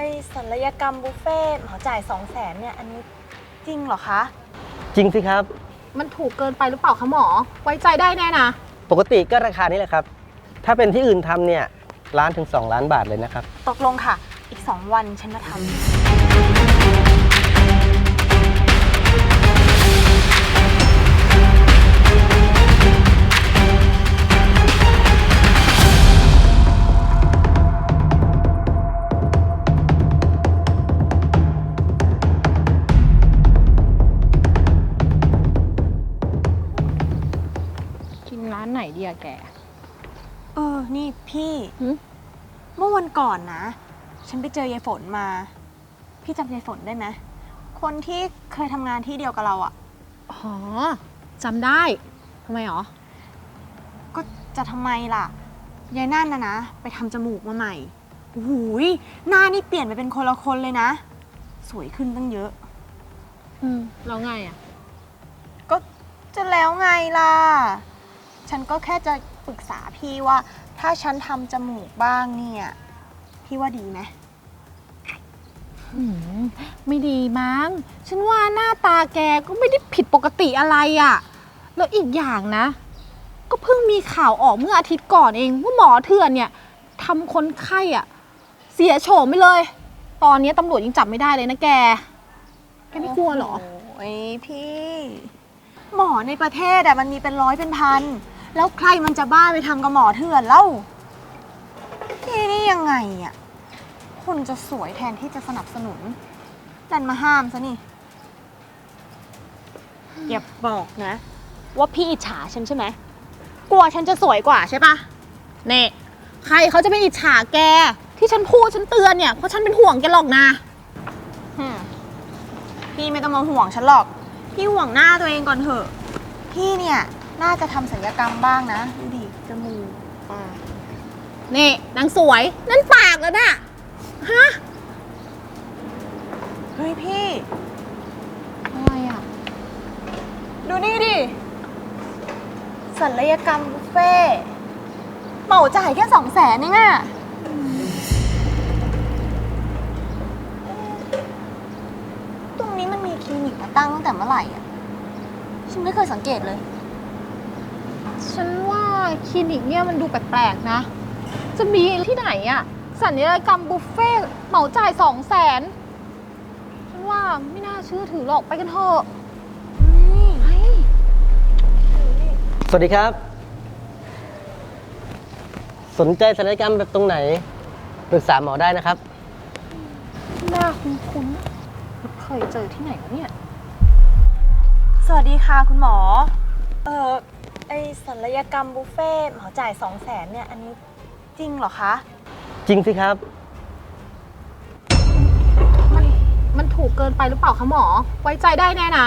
ไอศัลยกรรมบุฟเฟ่ต์หมอจ่ายสองแสนเนี่ย อันนี้จริงเหรอคะ จริงสิครับ มันถูกเกินไปหรือเปล่าคะหมอ ไว้ใจได้แน่นะ ปกติก็ราคานี้แหละครับ ถ้าเป็นที่อื่นทำเนี่ยล้านถึง 2 ล้านบาทเลยนะครับ ตกลงค่ะ อีกสองวันฉันมาทำ กินร้านไหนดีอะแก เออ นี่พี่ หึ เมื่อวันก่อนนะ ฉันไปเจอยายฝนมา พี่จำยายฝนได้ไหมคนที่เคยทำงานที่เดียวกับเราอะ่ะอ๋อจำได้ทำไมหรอ ก็จะทำไมล่ะ ยายนั่นนะนะ ไปทำจมูกมาใหม่โอ้โหยหน้านี่เปลี่ยนไปเป็นคนละคนเลยนะ สวยขึ้นตั้งเยอะ อืมแล้วไงอะก็จะแล้วไงล่ะ ฉันก็แค่จะปรึกษาพี่ว่า ถ้าฉันทำจมูกบ้างเนี่ยพี่ว่าดีไหมอืมไม่ดีมั้ง ฉันว่าหน้าตาแกก็ไม่ได้ผิดปกติอะไรอะแล้วอีกอย่างนะ ก็เพิ่งมีข่าวออกเมื่ออาทิตย์ก่อนเองว่าหมอเถื่อนเนี่ยทำคนไข้อะเสียโฉมไปเลย ตอนนี้ตำรวจยังจับไม่ได้เลยนะแก แกไม่กลัวเหรอ โอ้ยพี่ หมอในประเทศอะมันมีเป็นร้อยเป็นพัน แล้วใครมันจะบ้าไปทำกับหมอเถื่อนเล่าพี่นี่ยังไงอะคุณจะสวยแทนที่จะสนับสนุนดันมาห้ามซะนี่ อย่าบอกนะ ว่าพี่อิจฉาฉันใช่ไหม กลัวฉันจะสวยกว่าใช่ปะเน่ใครเขาจะไปอิจฉาแก ที่ฉันพูดฉันเตือนเนี่ย เพราะฉันเป็นห่วงแกหรอกนะหึพี่ไม่ต้องมาห่วงฉันหรอก พี่ห่วงหน้าตัวเองก่อนเถอะ พี่เนี่ย น่าจะทำศัลยกรรมบ้างนะ ดูดิจมูกปากนี่นางสวย นั่นปากแล้วน่ะ ฮะ เฮ้ยพี่ อะไรอะ ดูนี่ดิ ศัลยกรรมบุฟเฟ่ต์เหมาจ่ายแค่สองแสนเองอะตรงนี้มันมีคลินิกมาตั้งตั้งแต่เมื่อไหร่อะฉันไม่เคยสังเกตเลย ฉันว่าคลินิกเนี่ยมันดูแปลกๆนะ จะมีที่ไหนอะสัญญกรรมบุฟเฟ่ต์เหมาจ่ายสองแสนฉันว่าไม่น่าเชื่อถือหรอกไปกันเถอะเฮ้ยสวัสดีครับ สนใจศัลยกรรมแบบตรงไหนปรึกษาหมอได้นะครับ หน้าคุ้นๆเคยเจอที่ไหนวะเนี่ย สวัสดีค่ะคุณหมอ เออ ไอศัลยกรรมบุฟเฟ่ต์หมอจ่ายสองแสนเนี่ย อันนี้จริงเหรอคะ จริงสิครับ มันมันถูกเกินไปหรือเปล่าคะหมอ ไว้ใจได้แน่นะ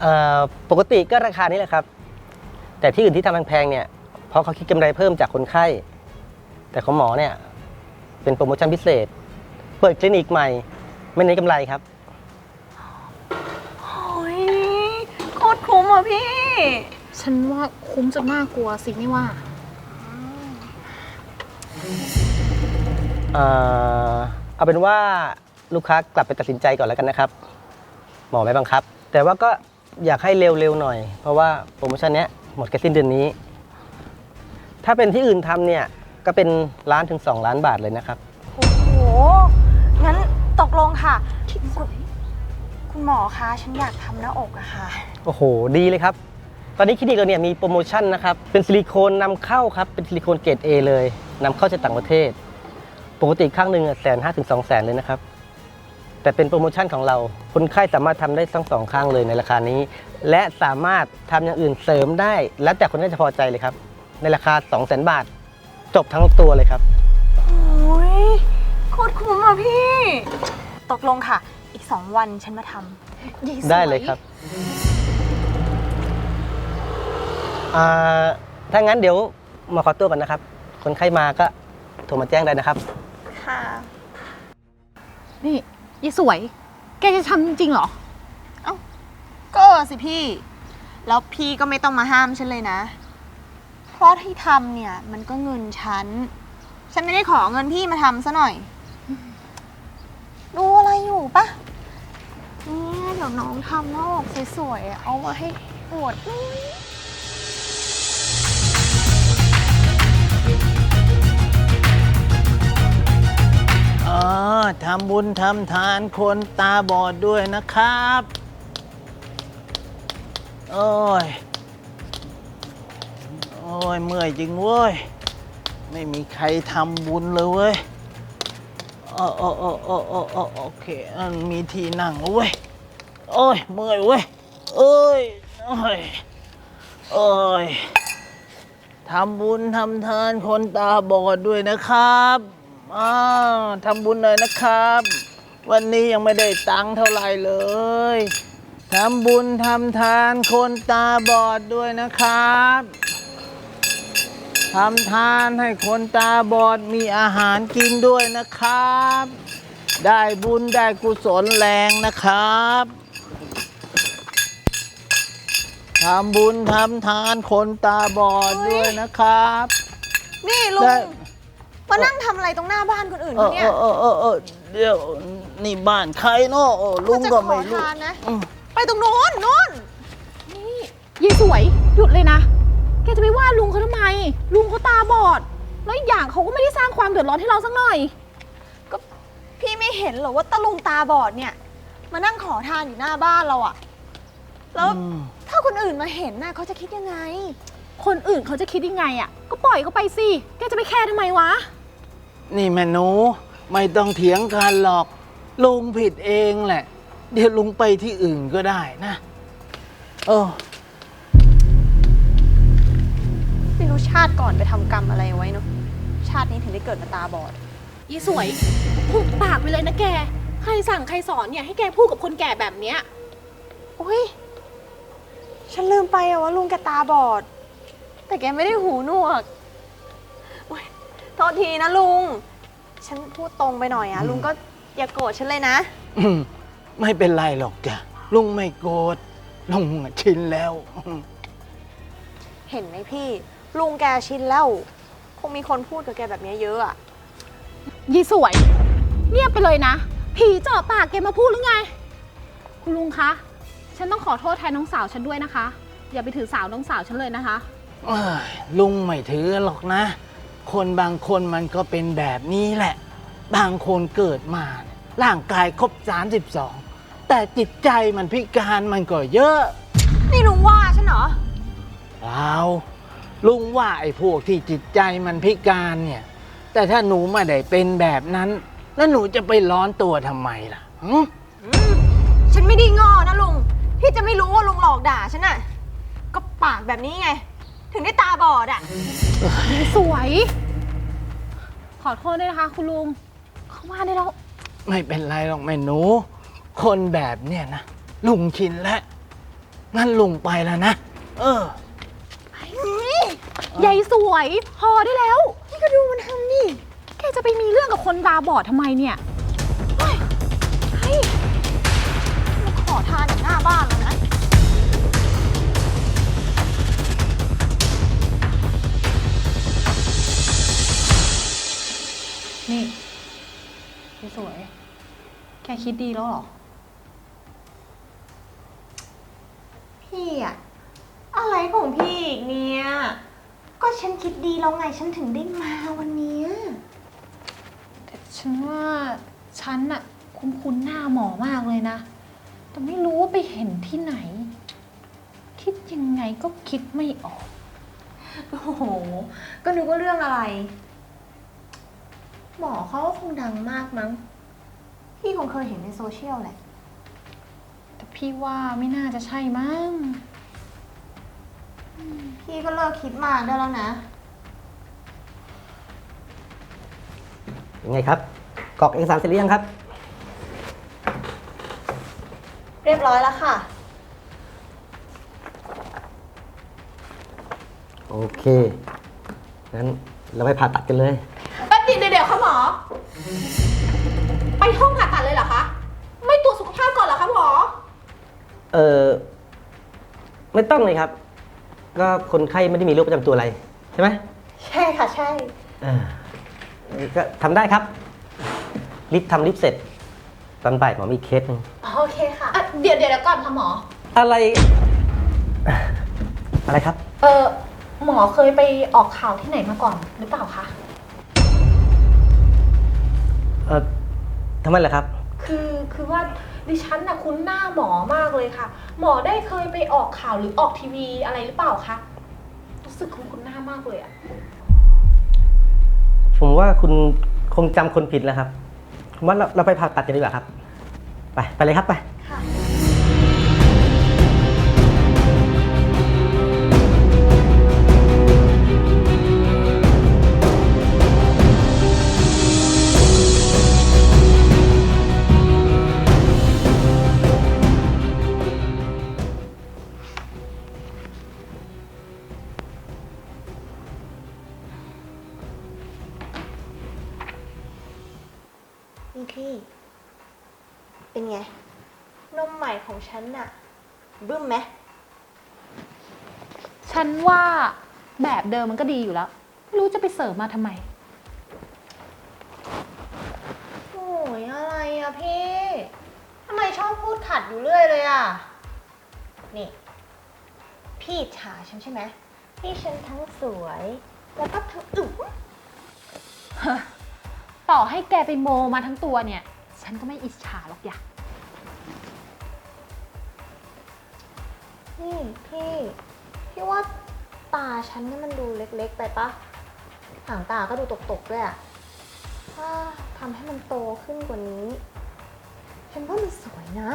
เอ่อปกติก็ราคานี้แหละครับ แต่ที่อื่นที่ทำแพงๆเนี่ย เพราะเขาคิดกำไรเพิ่มจากคนไข้ แต่ของหมอเนี่ย เป็นโปรโมชั่นพิเศษ เปิดคลินิกใหม่ ไม่เน้นกำไรครับ โอ้ยโคตรคุ้มอะพี่ ฉันว่าคุ้มจนน่ากลัวสิไม่ว่า เอ่อเอาเป็นว่าลูกค้ากลับไปตัดสินใจก่อนแล้วกันนะครับ หมอไม่บังคับ แต่ว่าก็อยากให้เร็วๆหน่อย เพราะว่าโปรโมชั่นเนี้ยหมดแค่สิ้นเดือนนี้ ถ้าเป็นที่อื่นทำเนี่ยก็เป็นล้านถึง 2 ล้านบาทเลยนะครับ โอ้โห งั้นตกลงค่ะ คุณคุณหมอคะ ฉันอยากทำหน้าอกอะค่ะ โอ้โห ดีเลยครับ ตอนนี้คลินิกเราเนี่ยมีโปรโมชั่นนะครับ เป็นซิลิโคนนำเข้าครับ เป็นซิลิโคนเกรด A เลยนำเข้าจากต่างประเทศ ปกติข้างหนึ่งแสนห้าถึงสองแสนเลยนะครับ แต่เป็นโปรโมชั่นของเรา คนไข้สามารถทำได้ทั้งสองข้างเลยในราคานี้ และสามารถทำอย่างอื่นเสริมได้ แล้วแต่คนไข้จะพอใจเลยครับ ในราคา2 0 0 0 0 0 บาท จบทั้งตัวเลยครับโอ้ยโคตรคุ้มอะพี่ ตกลงค่ะ อีกสองวันฉันมาทำได้เลยครับ อ่าถ้างั้นเดี๋ยวหมาขอตัวก่อนนะครับ คนไข้มาก็โทรมาแจ้งได้นะครับ ค่ะ นี่ยี่สวย แกจะทำจริงๆเหรอ ก็สิพี่ แล้วพี่ก็ไม่ต้องมาห้ามฉันเลยนะ เพราะที่ทำเนี่ยมันก็เงินฉัน ฉันไม่ได้ขอเงินพี่มาทำซะหน่อยอื้ออยู่ปะเนี่ยเดี๋ยวน้องทำหน้าอกสวยๆอะเอามาให้อวดหน่อยำบุญทำทานคนตาบอดด้วยนะครับ โอ้ย โอ้ย เมื่อยจริงเว้ย ไม่มีใครทำบุญเลยเว้ยโอ้โอ้โอ้โอ้โอ้โอ้โอเคมีที่นั่งเว้ย โอ้ย เมื่อยเว้ยเอ้ย โอ้ย โอ้ยทำบุญทำทานคนตาบอดด้วยนะครับ อ่าทำบุญหน่อยนะครับ วันนี้ยังไม่ได้ตังค์เท่าไหร่เลยทำบุญทำทานคนตาบอดด้วยนะครับทำทานให้คนตาบอดมีอาหารกินด้วยนะครับ ได้บุญได้กุศลแรงนะครับทำบุญทำทานคนตาบอดด้วยนะครับ นี่ลุง ได้ มานั่งทำอะไรตรงหน้าบ้านคนอื่นเอเขาอเนี่ยเออเออเออเดี๋ยวนี่บ้านใครเนาะเออลุงเขาจะก็ขไม่อรู้ทานนะ อืม ไปตรงนู้นนู้นยายสวยหยุดเลยนะ แกจะไปว่าลุงเขาทำไม ลุงเขาตาบอด แล้วอีกอย่างเขาก็ไม่ได้สร้างความเดือดร้อนให้เราสักหน่อย ก็พี่ไม่เห็นเหรอว่าตะลุงตาบอดเนี่ย มานั่งขอทานอยู่หน้าบ้านเราอะแล้วอืม ถ้าคนอื่นมาเห็นน่ะเขาจะคิดยังไง คนอื่นเขาจะคิดยังไงอะ่ะ ก็ปล่อยเขาไปสิ แกจะไปแคร์ทำไมวะ นี่แม่หนูไม่ต้องเถียงกันหรอก ลุงผิดเองแหละ เดี๋ยวลุงไปที่อื่นก็ได้นะ เออ ไม่รู้ชาติก่อนไปทำกรรมอะไรไว้เนาะชาตินี้ถึงได้เกิดมาตาบอด ยี่สวยหุบปากไปเลยนะแก ใครสั่งใครสอนเนี่ยให้แกพูดกับคนแก่แบบเนี้ย อุ้ยฉันลืมไปอะว่าลุงแกตาบอด แต่แกไม่ได้หูหนวกโอ๊ย โทษทีนะลุง ฉันพูดตรงไปหน่อยอะลุงก็อย่าโกรธฉันเลยนะ อืมไม่เป็นไรหรอกจ้ะลุงไม่โกรธลุงอะชินแล้วอืมเห็นไหมพี่ ลุงแกชินแล้ว คงมีคนพูดกับแกแบบเนี้ยเยอะอะยี่สวย เงียบไปเลยนะ ผีเจาะปากแกมาพูดหรือไง คุณลุงคะ ฉันต้องขอโทษแทนน้องสาวฉันด้วยนะคะ อย่าไปถือสาวน้องสาวฉันเลยนะคะ เอ้ยลุงไม่ถือหรอกนะ คนบางคนมันก็เป็นแบบนี้แหละ บางคนเกิดมาเนี่ยร่างกายครบ 32 แต่จิตใจมันพิการมันก็เยอะนี่ลุงว่าฉันเหรอเปล่าลุงว่าไอ้พวกที่จิตใจมันพิการเนี่ย แต่ถ้าหนูไม่ได้เป็นแบบนั้น แล้วหนูจะไปร้อนตัวทำไมล่ะหึฉันไม่ได้งอนะลุงพี่จะไม่รู้ว่าลุงหลอกด่าฉันน่ะ ก็ปากแบบนี้ไง ถึงได้ตาบอดอะสวย ขอโทษด้วยนะคะ คุณลุง เขามาได้แล้ว ไม่เป็นไรหรอกแม่หนู คนแบบเนี่ยนะ ลุงชินแล้ว งั้นลุงไปแล้วนะ เออยายสวย พอได้แล้ว นี่ก็ดูมันทำนี่ แกจะไปมีเรื่องกับคนตาบอดทำไมเนี่ยมาขอทานอยู่หน้าบ้านแล้ว สวย แกคิดดีแล้วเหรอ พี่อะอะไรของพี่อีกเนี่ย ก็ฉันคิดดีแล้วไงฉันถึงได้มาวันเนี้ยแต่ฉันว่าฉันอะคุ้นๆหน้าหมอมากเลยนะ แต่ไม่รู้ว่าไปเห็นที่ไหน คิดยังไงก็คิดไม่ออก โอ้โห ก็นึกว่าเรื่องอะไร หมอเขาก็คงดังมากมั้ง พี่คงเคยเห็นในโซเชียลแหละ แต่พี่ว่าไม่น่าจะใช่มั้ง พี่ก็เลิกคิดมากได้แล้วนะ ยังไงครับกรอกเอกสารเสร็จหรือยังครับ เรียบร้อยแล้วค่ะ โอเคงั้นเราไปผ่าตัดกันเลย หมอ ไปห้องผ่าตัดเลยเหรอคะ ไม่ตรวจสุขภาพก่อนเหรอคะหมอ เออไม่ต้องเลยครับ ก็คนไข้ไม่ได้มีโรคประจำตัวอะไร ใช่ไหมใช่ค่ะใช่ เออก็ทำได้ครับ รีบทำรีบเสร็จ ตอนบ่ายหมอมีเคสหนึ่งโอเคค่ะอะ เดี๋ยวเดี๋ยวเดี๋ยวก่อนค่ะหมอ อะไร อะไรครับ เออหมอเคยไปออกข่าวที่ไหนมาก่อนหรือเปล่าคะเออทำไมล่ะครับ คือคือว่าดิฉันน่ะคุ้นหน้าหมอมากเลยค่ะ หมอได้เคยไปออกข่าวหรือออกทีวีอะไรหรือเปล่าคะรู้สึกคุ้นคุ้นหน้ามากเลยอะผมว่าคุณคงจำคนผิดแล้วครับผมว่าเราเราไปผ่าตัดกันดีกว่าครับ ไปไปเลยครับไป นี่พี่ เป็นไง นมใหม่ของฉันน่ะ บึ้มไหม ฉันว่าแบบเดิมมันก็ดีอยู่แล้ว ไม่รู้จะไปเสริมมาทำไม โอ้ยอะไรอะพี่ทำไมชอบพูดขัดอยู่เรื่อยเลยอะนี่ พี่อิจฉาฉันใช่ไหมที่ฉันทั้งสวย แล้วก็ทั้งอึ๋ม ต่อให้แกไปโมมาทั้งตัวเนี่ย ฉันก็ไม่อิจฉาหรอกอย่านี่พี่ พี่ว่าตาฉันนี่มันดูเล็กๆ ไปปะหางตาก็ดูตกๆด้วยอะถ้าทำให้มันโตขึ้นกว่านี้ฉันว่ามันสวยนะ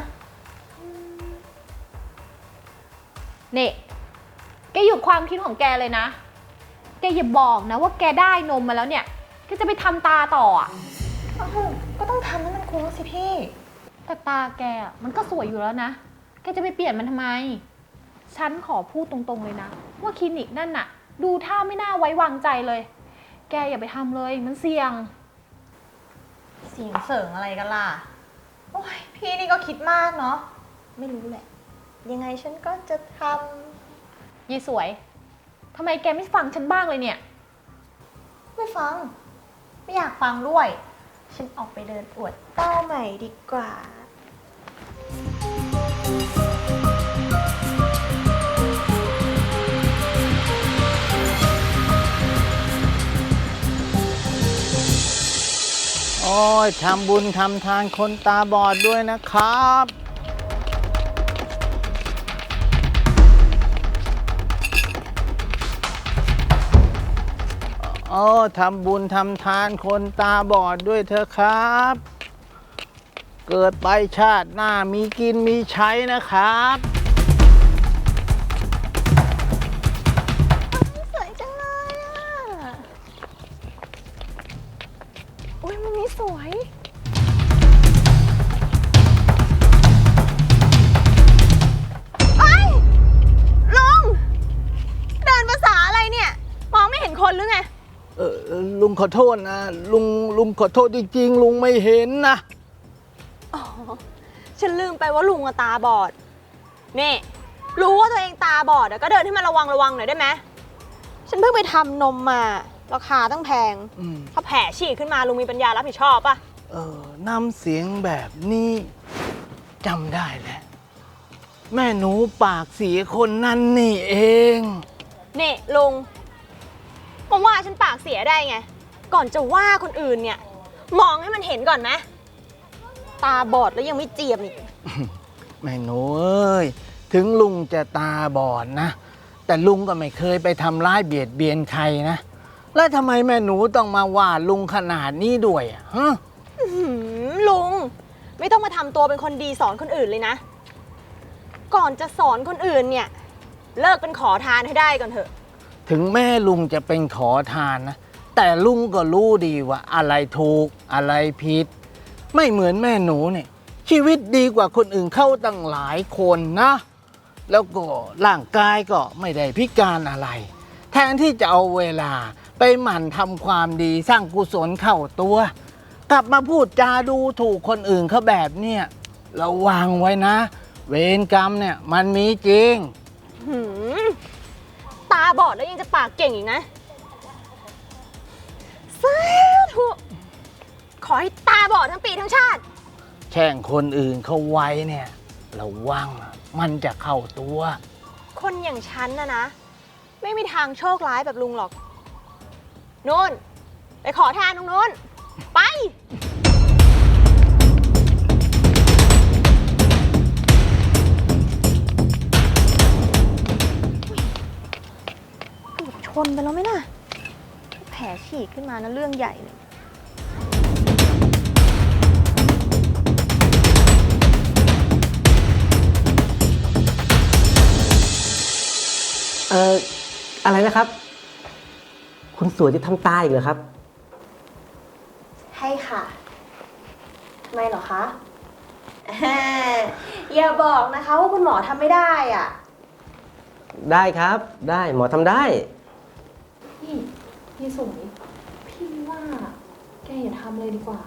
นี่แกหยุดความคิดของแกเลยนะ แกอย่าบอกนะว่าแกได้นมมาแล้วเนี่ยแก จะไปทำตาต่ออะอ้าวก็ต้องทำให้มันคุ้มสิพี่ แต่ตาแกอะมันก็สวยอยู่แล้วนะ แกจะไปเปลี่ยนมันทำไม ฉันขอพูดตรงๆเลยนะ ว่าคลินิกนั่นน่ะ ดูท่าไม่น่าไว้วางใจเลย แกอย่าไปทำเลย มันเสี่ยง เสียงเสริงอะไรกันล่ะ โอ้ยพี่นี่ก็คิดมากเนาะ ไม่รู้แหละ ยังไงฉันก็จะทยี่สวย ทำไมแกไม่ฟังฉันบ้างเลยเนี่ยำไม่ฟัง ไม่อยากฟังด้วย ฉันออกไปเดินอวดเต้าใหม่ดีกว่า โอ้ยทำบุญทำทานคนตาบอดด้วยนะครับ อ้ทำบุญทำทานคนตาบอดด้วยเถอะครับ เกิดไปชาติหน้ามีกินมีใช้นะครับ ขอโทษนะ ลุงลุงขอโทษจริงๆ ลุงไม่เห็นนะ อ๋อ ฉันลืมไปว่าลุงอะตาบอด นี่ รู้ว่าตัวเองตาบอดอะก็เดินให้มันระวังระวังหน่อยได้ไหมฉันเพิ่งไปทำนมมา ราคาตั้งแพง อืม ถ้าแผลฉีกขึ้นมาลุงมีปัญญารับผิดชอบปะเออน้ำเสียงแบบนี้จำได้แหละแม่หนูปากเสียคนนั่นนี่เอง นี่ลุงผมว่าฉันปากเสียได้ไง ก่อนจะว่าคนอื่นเนี่ย มองให้มันเห็นก่อนไหมตาบอดแล้วยังไม่เจียมอีก แม่หนูเอ้ยถึงลุงจะตาบอดนะ แต่ลุงก็ไม่เคยไปทำร้ายเบียดเบียนใครนะ แล้วทำไมแม่หนูต้องมาว่าลุงขนาดนี้ด้วยอะฮะอื้อหือลุง ไม่ต้องมาทำตัวเป็นคนดีสอนคนอื่นเลยนะ ก่อนจะสอนคนอื่นเนี่ย เลิกเป็นขอทานให้ได้ก่อนเถอะ ถึงแม่ลุงจะเป็นขอทานนะ แต่ลุงก็รู้ดีว่าอะไรถูกอะไรผิด ไม่เหมือนแม่หนูเนี่ยชีวิตดีกว่าคนอื่นเข้าตั้งหลายคนนะ แล้วก็ร่างกายก็ไม่ได้พิการอะไร แทนที่จะเอาเวลาไปหมั่นทำความดีสร้างกุศลเข้าตัว กลับมาพูดจาดูถูกคนอื่นเขาแบบเนี่ยระวังไว้นะ เวรกรรมเนี่ยมันมีจริง หืมตาบอดแล้วยังจะปากเก่งอีกนะ สาธุขอให้ตาบอดทั้งปีทั้งชาติ แช่งคนอื่นเขาไว้เนี่ยระวังมันจะเข้าตัว คนอย่างฉันนะนะ ไม่มีทางโชคร้ายแบบลุงหรอกนู่น ไปขอทานตรงนู้น ไปเกือบชนไปแล้วไหมน่ะแผลฉีกขึ้นมานะเรื่องใหญ่เลยเอ่ออะไรนะครับ คุณสวยจะทำตาอีกเหรอครับให้ค่ะทำไมเหรอคะอย่าบอกนะคะว่าคุณหมอทำไม่ได้อะ ได้ครับ ได้หมอทำได้นี่ ยี่สวยพี่ว่าแกอย่าทำเลยดีกว่า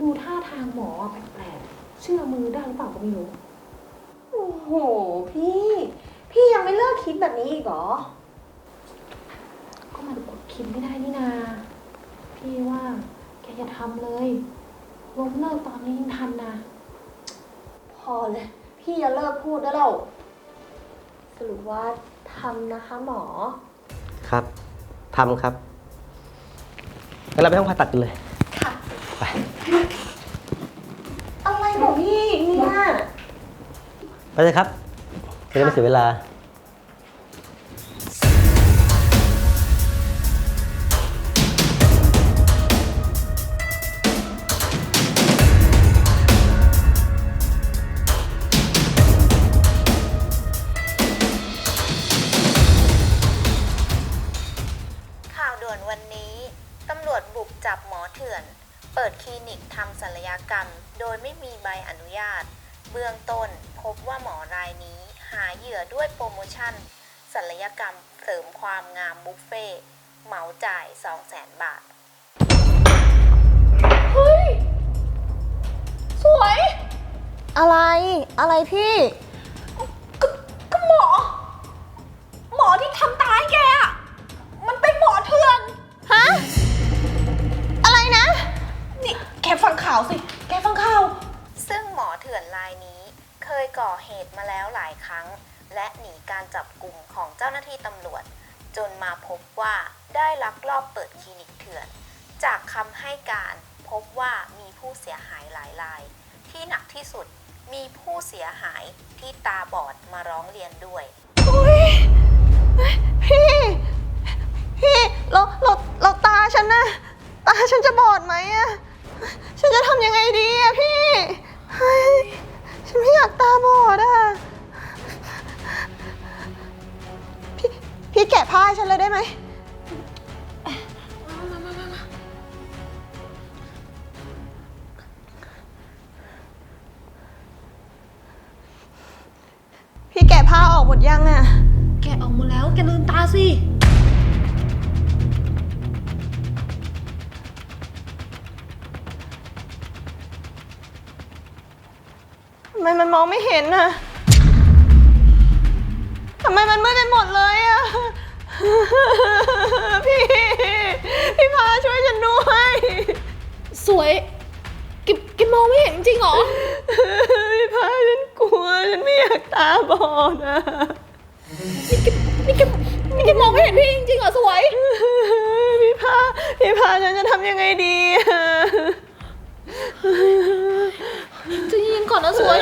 ดูท่าทางหมออะแปลกๆ เชื่อมือได้หรือเปล่าก็ไม่รู้ โอ้โห พี่ พี่ยังไม่เลิกคิดแบบนี้อีกเหรอ ก็มันอดคิดไม่ได้นี่นา พี่ว่าแกอย่าทำเลยล้มเลิกตอนนี้ยังทันนะ พอเลย พี่จะเลิกพูดได้แล้ว สรุปว่าทำนะคะหมอ ครับทำครับ งั้นเราไปห้องผ่าตัดกันเลย ค่ะ ไป อะไรของพี่เนี่ย ไปเลยครับจะได้ไม่เสียเวลา เหมาจ่าย200,000บาทสวย อะไรอะไรพี่ก็หมอ หมอที่ทำตาให้แกอะมันเป็นหมอเถื่อน ฮะ อะไรนะ นี่ แกฟังข่าวสิ แกฟังข่าว ซึ่งหมอเถื่อนรายนี้เคยก่อเหตุมาแล้วหลายครั้ง และหนีการจับกลุ่มของเจ้าหน้าที่ตำรวจ จนมาพบว่า ได้ลักลอบเปิดคลินิกเถื่อน จากคำให้การพบว่ามีผู้เสียหายหลายราย ที่หนักที่สุดมีผู้เสียหายที่ตาบอดมาร้องเรียนด้วยอุ้ยพี่พี่เราเราเราตาฉันนะตาฉันจะบอดไหมอะฉันจะทำยังไงดีอะพี่ มันมองไม่เห็นอะทำไมมันมืดไปหมดเลยอะพี่ พี่พาช่วยฉันด้วย สวยแกแกมองไม่เห็นจริงเหรอ พี่พาฉันกลัว ฉันไม่อยากตาบอดอะนี่แกนี่แกมองไม่เห็นพี่จริงๆเหรอสวย พี่พา พี่พาฉันจะทำยังไงดีอะจะยิง ก่อนนะสวย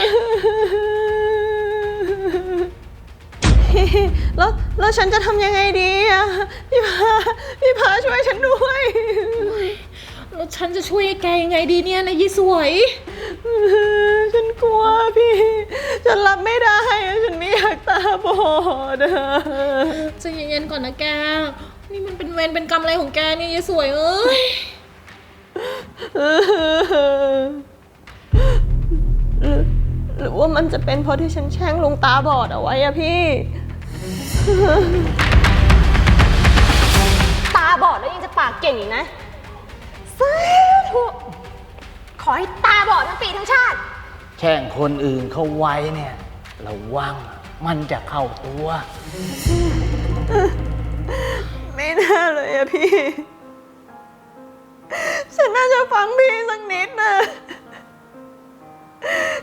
พี่แล้วแล้วฉันจะทำยังไงดีอะพี่พาพี่พาช่วยฉันด้วย แล้วฉันจะช่วยแกยังไงดีเนี่ยนะยี่สวย ฉันกลัวพี่ ฉันรับไม่ได้อะฉันไม่อยากตาบอดอะใจะเย็นๆก่อนนะแก นี่มันเป็นเวรเป็นกรรมอะไรของแกเนี่ยยี่สวยเอ้ยหรือ หรือว่ามันจะเป็นเพราะที่ฉันแช่งลุงตาบอดเอาไว้อะพี่ ตาบอดแล้วยังจะปากเก่งอีกนะสาธุขอให้ตาบอดทั้งปีทั้งชาติ แช่งคนอื่นเขาไว้เนี่ยระวังมันจะเข้าตัว ไม่น่าเลยอะพี่ ฉันน่าจะฟังพี่สักนิดนะ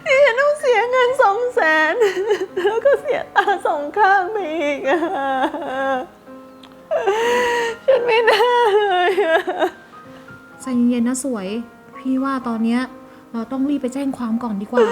ที่ฉันต้องเสียเงินสองแสนแล้วก็เสียตาสองข้างไปอีกอะฉันไม่น่าเลยอะใจเย็นนะสวย พี่ว่าตอนเนี้ยเราต้องรีบไปแจ้งความก่อนดีกว่า